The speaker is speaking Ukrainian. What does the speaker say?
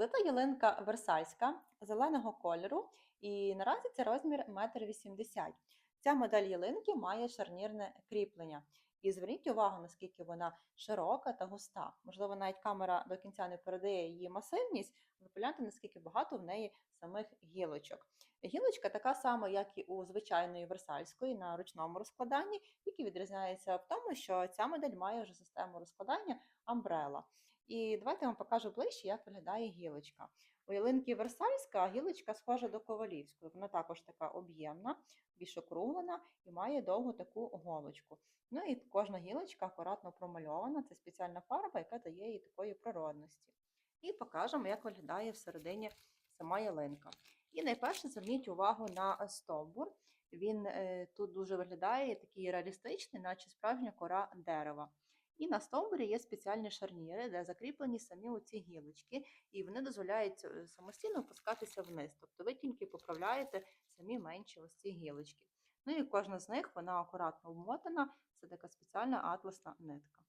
Молода ялинка версальська зеленого кольору, і наразі це розмір 1,80 м. Ця модель ялинки має шарнірне кріплення. І зверніть увагу, наскільки вона широка та густа. Можливо, навіть камера до кінця не передає її масивність, ви погляньте, наскільки багато в неї самих гілочок. Гілочка така сама, як і у звичайної версальської на ручному розкладанні, тільки відрізняється в тому, що ця модель має вже систему розкладання Umbrella. І давайте я вам покажу ближче, як виглядає гілочка. У ялинки Версальська гілочка схожа до ковалівської. Вона також така об'ємна, більш округлена і має довгу таку голочку. Ну і кожна гілочка акуратно промальована. Це спеціальна фарба, яка дає їй такої природності. І покажемо, як виглядає всередині сама ялинка. І найперше зверніть увагу на стовбур. Він е, тут дуже виглядає такий реалістичний, наче справжня кора дерева. І на стовбурі є спеціальні шарніри, де закріплені самі оці гілочки, і вони дозволяють е, самостійно опускатися вниз. Тобто ви тільки поправляєте самі менші ось ці гілочки. Ну і кожна з них вона акуратно вмотана, це така спеціальна атласна нитка.